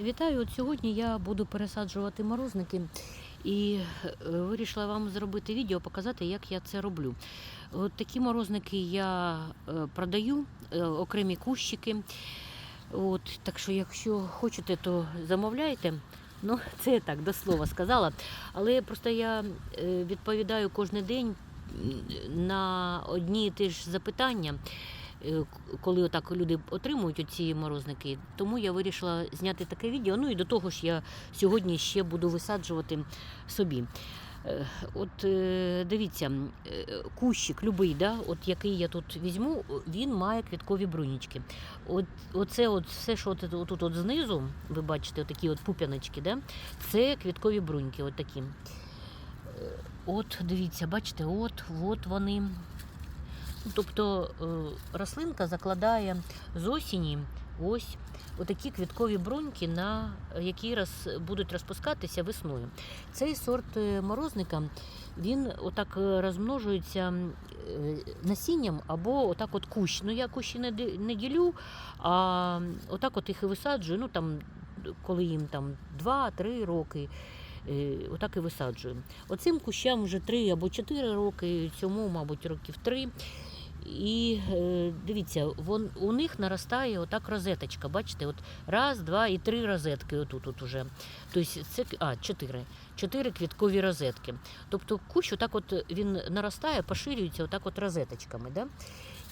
Вітаю! От сьогодні я буду пересаджувати морозники і е, вирішила вам зробити відео, показати, як я це роблю. От такі морозники я е, продаю, е, окремі кущики. От, так що, якщо хочете, то замовляйте. Ну, це я так до слова сказала. Але просто я відповідаю кожен день на одні і ті ж запитання коли отак люди отримують оці морозники. Тому я вирішила зняти таке відео. Ну і до того ж я сьогодні ще буду висаджувати собі. Е, От е, дивіться, е, кущик любий, да, от який я тут візьму, він має квіткові брунічки. От, оце от все, що от, тут от знизу, ви бачите, такі от пуп'яночки, да, це квіткові бруньки. От такі. Е, От дивіться, бачите, от, от вони. Тобто е, рослинка закладає з осені ось отакі квіткові бруньки, на які роз, будуть розпускатися весною. Цей сорт е, морозника він отак е, розмножується насінням або отак от кущ. Ну я кущі не, не ділю, а отак от їх і висаджую. Ну там, коли їм там 2-3 роки. Отак і висаджую. Оцим кущам вже 3 або 4 роки, цьому, мабуть, років 3. І е, дивіться, вон, у них наростає отак розеточка. Бачите, от раз, два і три розетки отут от уже. Тобто це а, чотири. Чотири квіткові розетки. Тобто кущ отак от він наростає, поширюється отак от розеточками. Да?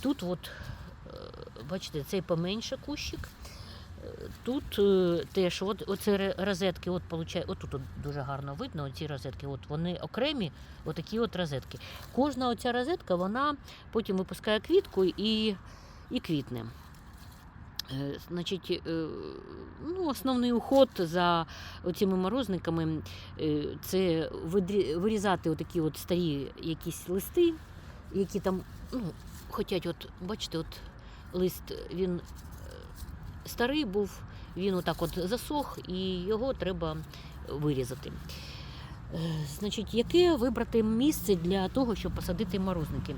Тут от, е, бачите, цей поменше кущик. Тут е, теж от, ре- розетки, от, получає, от тут от дуже гарно видно, оці розетки, от вони окремі, отакі от розетки. Кожна оця розетка, вона потім випускає квітку і, і квітне. Е, Значить, е, ну, основний уход за цими морозниками це вирізати отакі от старі якісь листи, які там ну, хотять, от, бачите, от лист він старий був, він отак от засох, і його треба вирізати. Е, Значить, яке вибрати місце для того, щоб посадити морозники?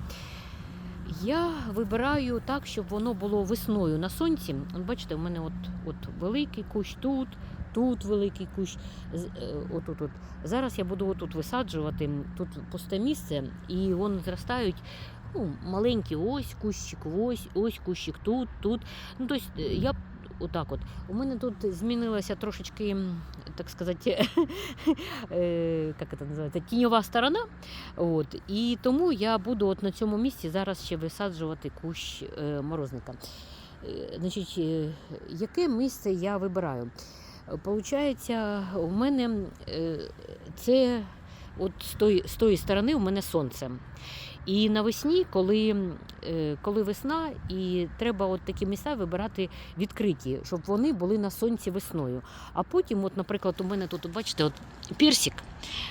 Я вибираю так, щоб воно було весною на сонці. От бачите, у мене от, от великий кущ тут, тут великий кущ. е, Отут, от. Зараз я буду отут висаджувати, тут пусте місце, і вони зростають. Ну, маленькі, ось кущик, ось, ось кущик, тут, тут. Ну, тобто я отак от. У мене тут змінилася трошечки, так сказати, е, як це називається, тіньова сторона. От, і тому я буду от на цьому місці зараз ще висаджувати кущ е, морозника. Е, Значить, яке місце я вибираю? Получається, у мене це от з тої, з тої сторони у мене сонце. І навесні, коли, е, коли весна, і треба от такі місця вибирати відкриті, щоб вони були на сонці весною. А потім, от, наприклад, у мене тут, бачите, от персик.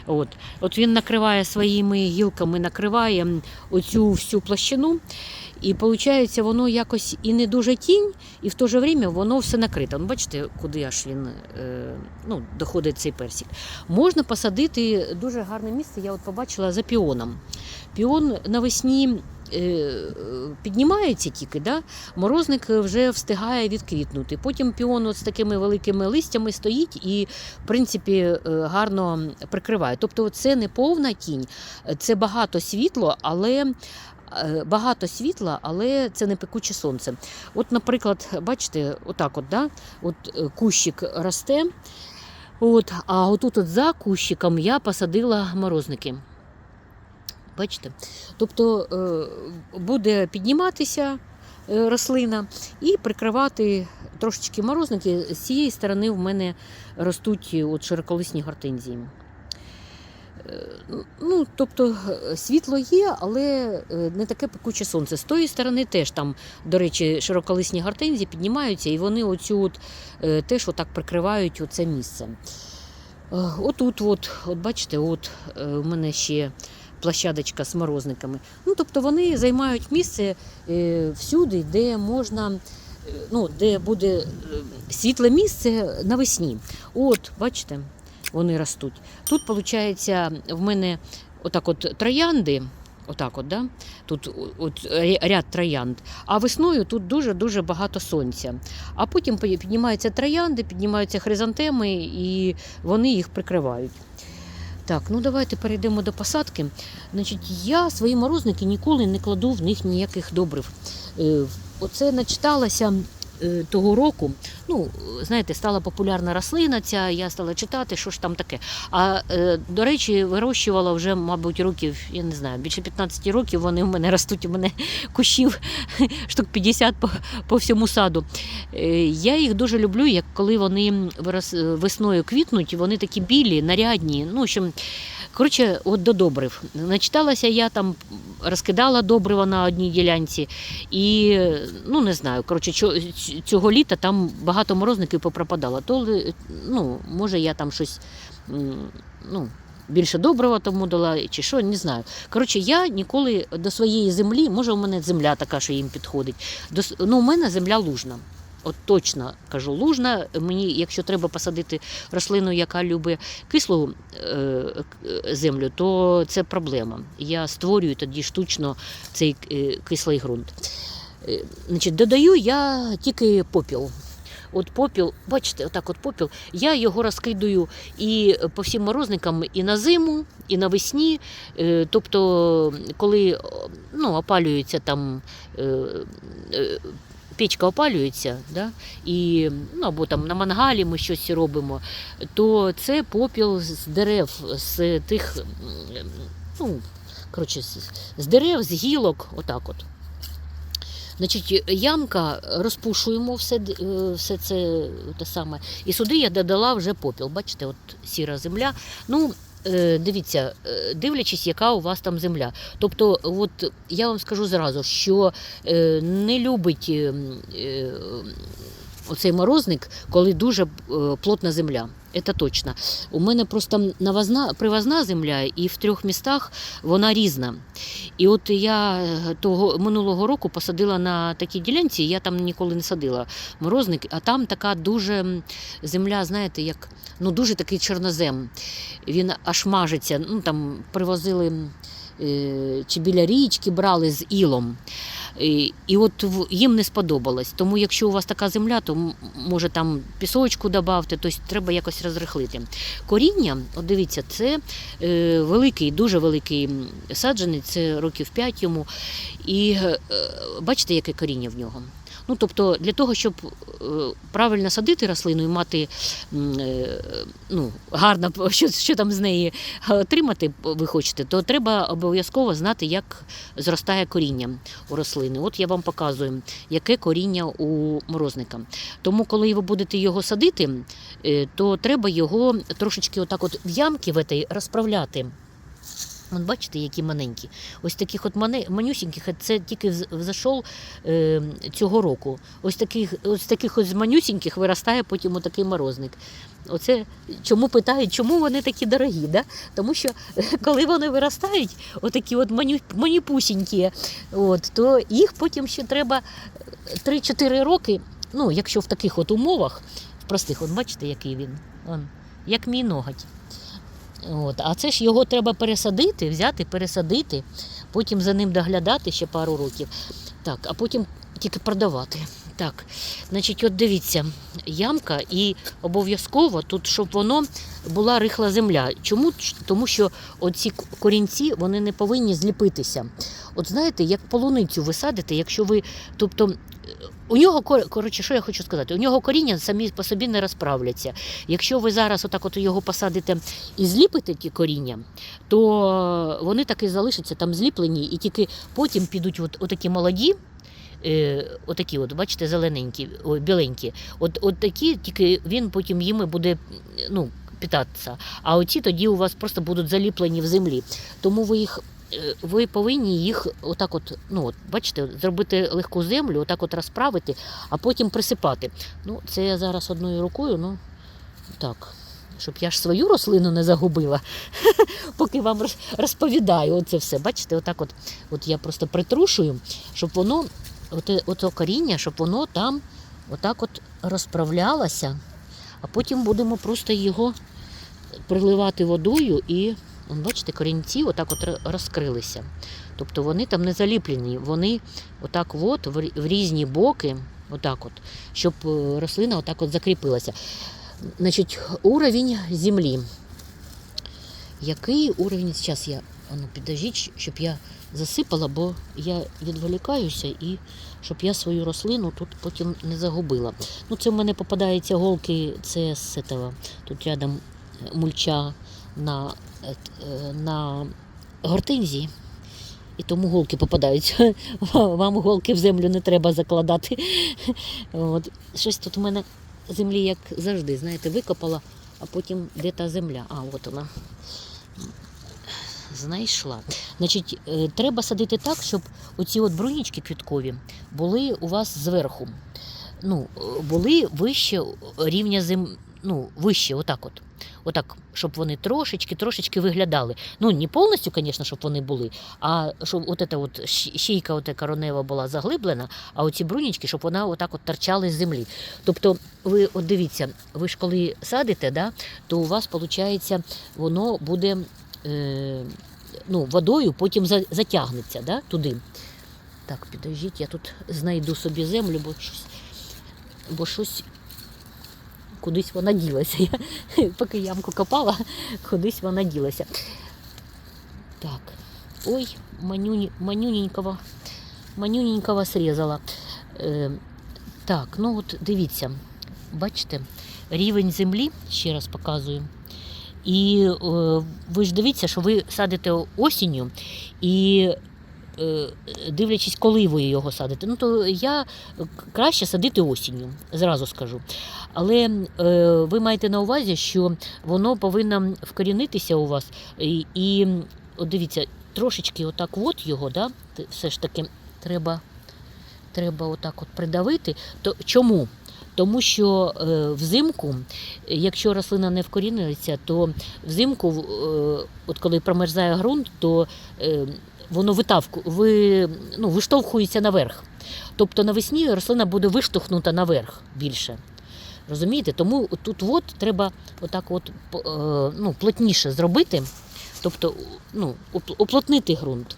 От, от він накриває своїми гілками, накриває оцю всю площину. І виходить, воно якось і не дуже тінь, і в то же время воно все накрите. Ну, бачите, куди аж він е, ну, доходить цей персик. Можна посадити дуже гарне місце, я от побачила за піоном. Піон навесні е, піднімається тільки, да? морозник вже встигає відквітнути. Потім піон от з такими великими листями стоїть і, в принципі, е, гарно прикриває. Тобто це не повна тінь, це багато світло, але. е, Багато світла, але це не пекуче сонце. От, наприклад, бачите, отак от, да? от кущик росте, от, а отут от за кущиком я посадила морозники. Бачите? Тобто е, буде підніматися е, рослина і прикривати трошечки морозники. З цієї сторони в мене ростуть от широколисні гортензії. Е, Ну, тобто е, світло є, але е, не таке пекуче сонце. З тої сторони теж там, до речі, широколисні гортензії піднімаються, і вони оцю от, е, теж отак прикривають оце місце. Е, Отут, от, от бачите, от е, у мене ще площадочка з морозниками. Ну, тобто вони займають місце е, всюди, де можна, е, ну, де буде е, світле місце навесні. От, бачите, вони ростуть. Тут, виходить, в мене отак от троянди. Отак, от, да? тут от, ряд троянд. А весною тут дуже-дуже багато сонця. А потім пі- піднімаються троянди, піднімаються хризантеми, і вони їх прикривають. Так, ну давайте перейдемо до посадки. Значить, я свої морозники ніколи не кладу в них ніяких добрив. Е, Оце начиталася того року. Ну, знаєте, стала популярна рослина ця, я стала читати, що ж там таке. А е, до речі, вирощувала вже, мабуть, років, я не знаю, більше 15 років вони в мене ростуть, у мене кущів штук 50 по, по всьому саду. Е, Я їх дуже люблю, як коли вони весною квітнуть, вони такі білі, нарядні. Ну, що, коротше, от до добрив. Начиталася я там, розкидала добрива на одній ділянці. І ну не знаю, коротше, цього літа там багато морозників попропадало. То ну, може я там щось ну, більше добрива тому дала, чи що, не знаю. Коротше, я ніколи до своєї землі, може, у мене земля така, що їм підходить. До, ну, у мене земля лужна. От точно кажу, лужна. Мені, якщо треба посадити рослину, яка любить кислу е, землю, то це проблема. Я створюю тоді штучно цей е, кислий ґрунт. Е, Значить, додаю я тільки попіл. От попіл, бачите, отак от попіл, я його розкидаю і по всім морозникам і на зиму, і навесні. Е, Тобто, коли ну, опалюється там. е, е, Печка опалюється, да? і, ну, або там на мангалі ми щось робимо, то це попіл з дерев, з тих, ну, коротше, з дерев, з гілок, отак от. Значить, ямка розпушуємо все, е, все це те саме. І сюди я додала вже попіл. Бачите, от сіра земля. Ну, е, дивіться, е, дивлячись, яка у вас там земля. Тобто, от я вам скажу зразу, що не любить е, е, оцей морозник, коли дуже е, плотна земля. Це точно. У мене просто навозна, привозна земля, і в трьох містах вона різна. І от я того минулого року посадила на такій ділянці, я там ніколи не садила морозник, а там така дуже земля, знаєте, як ну дуже такий чорнозем. Він аж мажеться. Ну там привозили е, чи біля річки брали з ілом. І, і от їм не сподобалось. Тому якщо у вас така земля, то може там пісочку додавте, тобто треба якось розрихлити. Коріння, от дивіться, це е, великий, дуже великий саджанець, це років 5 йому. І е, бачите, яке коріння в нього. Ну, тобто, для того, щоб е, правильно садити рослину і мати е, ну, гарно, що, що там з неї отримати ви хочете, то треба обов'язково знати, як зростає коріння у рослини. От я вам показую, яке коріння у морозника. Тому, коли ви будете його садити, е, то треба його трошечки отак от в ямки в этой розправляти. От бачите, які маленькі. Ось таких от манюсіньких, це тільки вз- взайшов е, цього року. Ось таких, ось таких ось манюсіньких виростає потім отакий морозник. Оце чому питають, чому вони такі дорогі? Да? Тому що е, коли вони виростають, отакі от маню, маніпусінькі, от, то їх потім ще треба е, 3-4 роки. Ну, якщо в таких от умовах, в простих, от бачите, який він, он, як мій ноготь. От. А це ж його треба пересадити, взяти, пересадити, потім за ним доглядати ще пару років. Так, а потім тільки продавати. Так, значить, от дивіться, ямка і обов'язково тут, щоб воно була рихла земля. Чому? Тому що оці корінці вони не повинні зліпитися. От знаєте, як полуницю ви садите, якщо ви, тобто. У нього кор- коротше, що я хочу сказати? У нього коріння самі по собі не розправляться. Якщо ви зараз отак от його посадите і зліпите ті коріння, то вони так і залишаться там зліплені, і тільки потім підуть от, отакі молоді. Е, отакі, от, бачите, зелененькі, ой, біленькі. От, от такі, тільки він потім їми буде ну, питатися. А оці тоді у вас просто будуть заліплені в землі. Тому ви їх. Е, Ви повинні їх отак, от, ну от, бачите, зробити легку землю, отак от розправити, а потім присипати. Ну, це я зараз одною рукою, ну так, щоб я ж свою рослину не загубила, поки вам розповідаю оце все. Бачите, отак от, от я просто притрушую, щоб воно, ото коріння, щоб воно там отак от розправлялося, а потім будемо просто його приливати водою і бачите, корінці отак от розкрилися. Тобто вони там не заліплені, вони отак от в різні боки, отак от, щоб е, рослина отак от закріпилася. Значить, уровень землі. Який уровень? Зараз я ну, підождіть, щоб я засипала, бо я відволікаюся і щоб я свою рослину тут потім не загубила. Ну, це в мене попадаються голки, це з этого. Тут рядом е, мульча на, на гортензії. І тому голки попадаються. Вам голки в землю не треба закладати. От. Щось тут у мене землі, як завжди, знаєте, викопала, а потім де та земля. А, от вона. Знайшла. Значить, е, треба садити так, щоб оці от брунічки квіткові були у вас зверху. Ну, е, були вище рівня зем... ну, вище, отак от. Отак, щоб вони трошечки, трошечки виглядали. Ну, не повністю, звісно, щоб вони були, а щоб от ета от щійка ота коронева була заглиблена, а оці брунічки, щоб вона отак от торчала з землі. Тобто, ви от дивіться, ви ж коли садите, да, то у вас, виходить, воно буде е, ну, водою, потім затягнеться да, туди. Так, підождіть, я тут знайду собі землю, бо щось, бо щось кудись вона ділася. Я, поки ямку копала, кудись вона ділася. Так. Ой, манюні, манюненького, манюненького срізала. Е, так, ну от дивіться, бачите, рівень землі, ще раз показую. І е, ви ж дивіться, що ви садите осінню і дивлячись, коли ви його садите. Ну, то я краще садити осінню, зразу скажу. Але е, ви маєте на увазі, що воно повинно вкорінитися у вас. І, і от дивіться, трошечки отак от його, да, все ж таки треба, треба отак от придавити. То чому? Тому що е, взимку, е, якщо рослина не вкоріниться, то взимку, е, от коли промерзає ґрунт, то е, воно витавку, ви, ну, виштовхується наверх. Тобто навесні рослина буде виштовхнута наверх більше. Розумієте? Тому тут от треба отак от, е, ну, плотніше зробити, тобто ну, уплотнити ґрунт,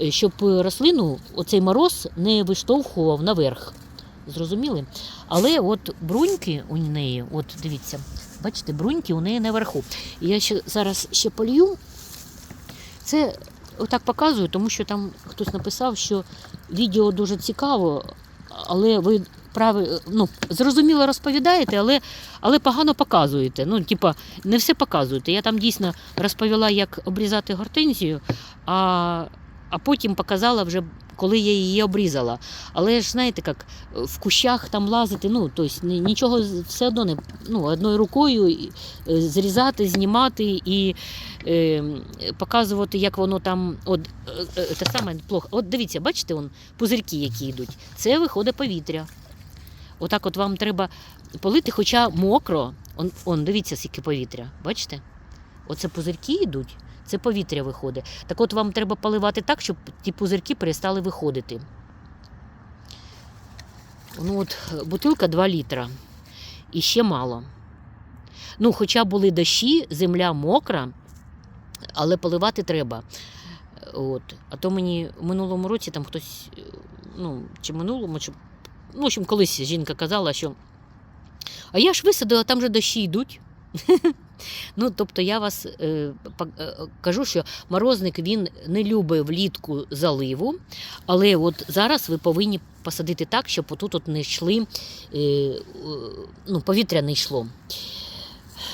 е, щоб рослину оцей мороз не виштовхував наверх. Зрозуміли? Але от бруньки у неї, от дивіться, бачите, бруньки у неї наверху. І Я ще зараз ще полью. Це отак показую, тому що там хтось написав, що відео дуже цікаво, але ви прави, ну, зрозуміло розповідаєте, але, але погано показуєте. Ну, типа, не все показуєте. Я там дійсно розповіла, як обрізати гортензію, а, а потім показала вже, коли я її обрізала. Але ж знаєте, як в кущах там лазити, ну, тобто нічого все одно не ну, одною рукою е, зрізати, знімати і е, показувати, як воно там. От, е, е, те саме плохо. От дивіться, бачите, он, пузирки, які йдуть. Це виходить повітря. Отак от вам треба полити, хоча мокро. Он, он дивіться, скільки повітря. Бачите? Оце пузирки йдуть, це повітря виходить. Так от вам треба поливати так, щоб ті пузирки перестали виходити. Ну от бутилка 2 літра. І ще мало. Ну, хоча були дощі, земля мокра, але поливати треба. От. А то мені в минулому році там хтось, ну, чи минулому, чи. Ну, в общем, колись жінка казала, що. А я ж висадила, там же дощі йдуть. Ну, тобто я вас е, е, кажу, що морозник він не любить влітку заливу, але от зараз ви повинні посадити так, щоб отут от не йшли, е, е, ну, повітря не йшло.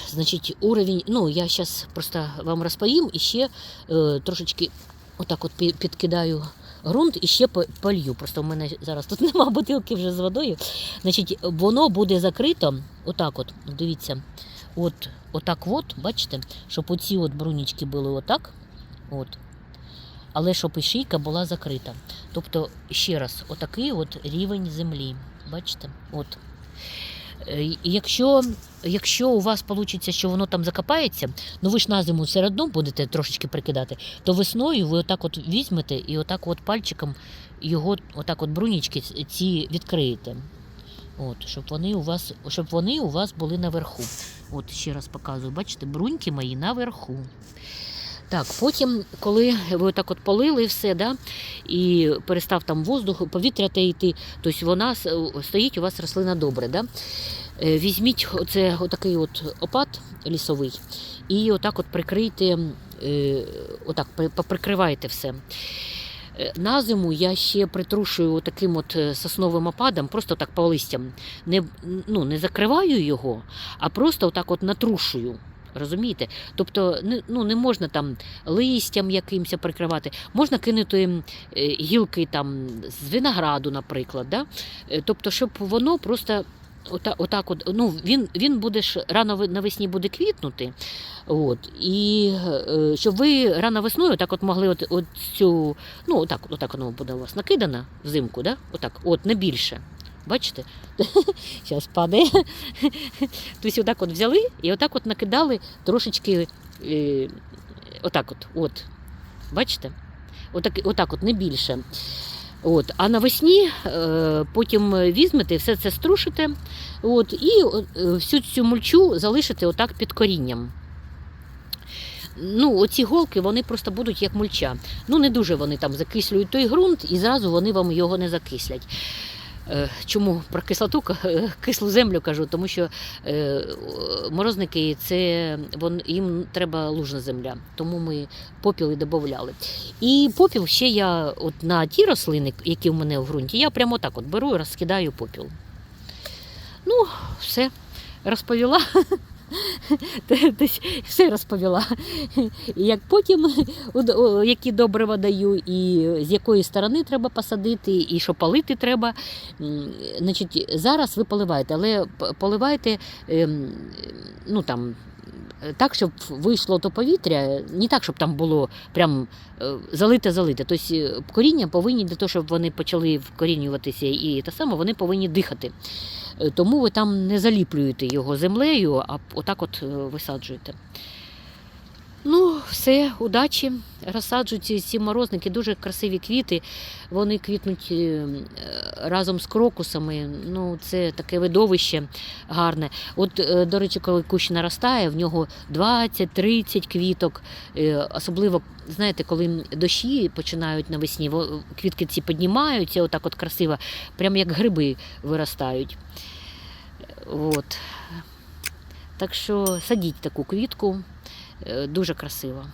Значить, уровень, ну я зараз просто вам розповім і ще е, трошечки отак от підкидаю ґрунт і ще по- полью. Просто в мене зараз тут нема бутилки вже з водою. Значить, воно буде закрито, отак от, дивіться, от, отак от, бачите, щоб оці от брунічки були отак, от. Але щоб і шийка була закрита. Тобто, ще раз, отакий от рівень землі. Бачите? От. Е, Якщо, якщо у вас вийде, що воно там закопається, ну ви ж на зиму все одно будете трошечки прикидати, то весною ви отак от візьмете і отак от пальчиком його, отак от брунічки ці відкриєте. От, щоб вони у вас, щоб вони у вас були наверху. От ще раз показую, бачите, бруньки мої наверху. Так, потім, коли ви отак от полили все, да, і перестав там воздух, повітря те йти, тобто вона стоїть у вас рослина добре. Да? Е, Візьміть оце, отакий от опад лісовий і отак от прикрийте, е, отак поприкривайте все. Е, На зиму я ще притрушую таким от е, сосновим опадом, просто так по листям. Не, ну, не закриваю його, а просто отак от натрушую. Розумієте? Тобто не, ну, не можна там листям якимось прикривати, можна кинути е, гілки там, з винограду, наприклад. Да? Тобто, щоб воно просто ота, отак от, ну, він, він буде ж рано навесні буде квітнути. От, і е, щоб ви рано весною так от могли от, от цю, ну, отак, отак воно буде у вас накидано взимку, да? отак, от, не більше. Бачите? Зараз падає. Тобто отак от взяли і отак от накидали трошечки е, отак от, от. Бачите? Отак, отак от, не більше. От. А навесні е, потім візьмете, все це струшите от, і е, всю цю мульчу залишите отак під корінням. Ну, оці голки вони просто будуть як мульча. Ну, не дуже вони там закислюють той ґрунт, і зразу вони вам його не закислять. Е, Чому про кислоту е, кислу землю кажу? Тому що е, морозники це вон, їм треба лужна земля, тому ми попіл і додавали. І попіл ще я от на ті рослини, які в мене в ґрунті, я прямо так от беру і розкидаю попіл. Ну, все, розповіла. Все розповіла. І Як потім, які добрива даю, і з якої сторони треба посадити, і що палити треба. Значить, зараз ви поливаєте, але поливайте ем, ну, там, так, щоб вийшло то повітря, не так, щоб там було прям е, залите-залите. Тобто е, коріння повинні для того, щоб вони почали вкорінюватися і те саме, вони повинні дихати. Е, Тому ви там не заліплюєте його землею, а отак от висаджуєте. Все, удачі. Розсаджуйте ці морозники, дуже красиві квіти. Вони квітнуть е, разом з крокусами. Ну, це таке видовище гарне. От, е, до речі, коли кущ наростає, в нього 20-30 квіток. Е, Особливо, знаєте, коли дощі починають навесні, квітки ці піднімаються, отак от красиво, прямо як гриби виростають. От. Так що садіть таку квітку, дуже красиво.